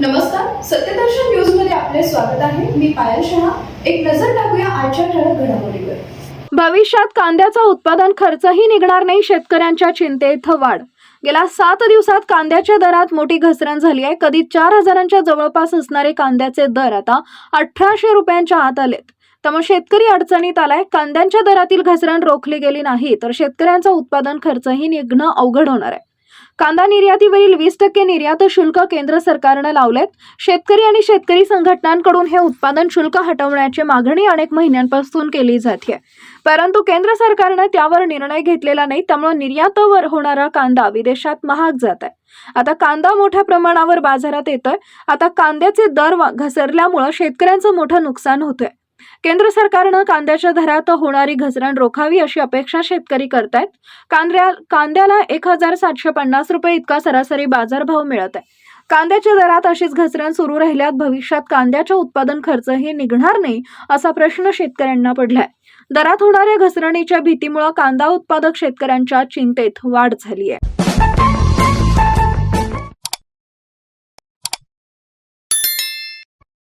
नमस्कार सत्यदर्शन न्यूजमध्ये आपले स्वागत आहे. मी पायल शहा. एक नजर टाकूया आजच्या ठळक घडामोडीवर. भविष्यात कांद्याचा उत्पादन खर्चही निघणार नाही शेतकऱ्यांच्या चिंतेत वाढ. गेल्या सात दिवसात कांद्याच्या दरात मोठी घसरण झाली आहे. कधी चार हजारांच्या जवळपास असणारे कांद्याचे दर आता अठराशे रुपयांच्या आत आलेत. त्यामुळे शेतकरी अडचणीत आलाय. कांद्यांच्या दरातील घसरण रोखली गेली नाही तर शेतकऱ्यांचा उत्पादन खर्चही निघणं अवघड होणार आहे. कांदा निर्यातीवरील वीस टक्के निर्यात शुल्क केंद्र सरकारनं लावलेत शेतकरी आणि शेतकरी संघटनांकडून हे उत्पादन शुल्क हटवण्याची मागणी अनेक महिन्यांपासून केली जाते परंतु केंद्र सरकारनं त्यावर निर्णय घेतलेला नाही त्यामुळे निर्यातावर होणारा कांदा विदेशात महाग जात आहे आता कांदा मोठ्या प्रमाणावर बाजारात येतोय. आता कांद्याचे दर वा- घसरल्यामुळं शेतकऱ्यांचं मोठं नुकसान होतंय. केंद्र सरकारनं कांद्याच्या दरात होणारी घसरण रोखावी अशी अपेक्षा शेतकरी करतायत. कांद्या कांद्याला एक हजार सातशे पन्नास रुपये इतका सरासरी बाजारभाव मिळत आहे. कांद्याच्या दरात अशीच घसरण सुरू राहिल्यात भविष्यात कांद्याच्या उत्पादन खर्चही निघणार नाही असा प्रश्न शेतकऱ्यांना पडलाय. दरात होणाऱ्या घसरणीच्या भीतीमुळे कांदा उत्पादक शेतकऱ्यांच्या चिंतेत वाढ झाली आहे